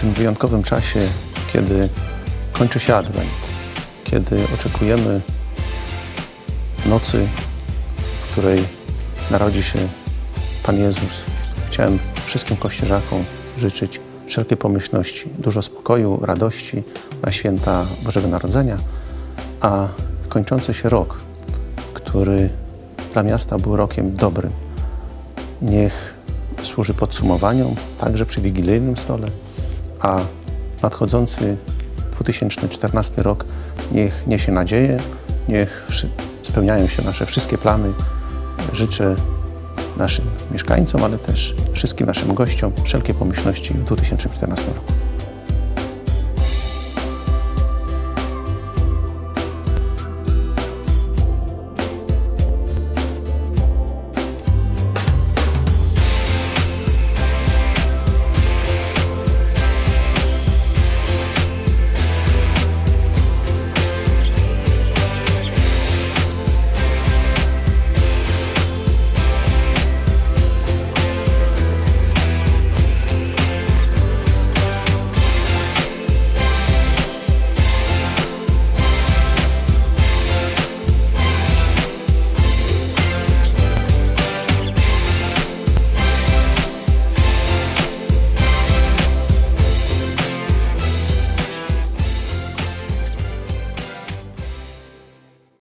tym wyjątkowym czasie, kiedy kończy się Adwent, kiedy oczekujemy nocy, w której narodzi się Pan Jezus, chciałem wszystkim kościerzakom życzyć wszelkiej pomyślności, dużo spokoju, radości na święta Bożego Narodzenia, a kończący się rok, który dla miasta był rokiem dobrym, niech służy podsumowaniom, także przy wigilijnym stole, a nadchodzący 2014 rok niech niesie nadzieję, niech spełniają się nasze wszystkie plany. Życzę naszym mieszkańcom, ale też wszystkim naszym gościom wszelkiej pomyślności w 2014 roku.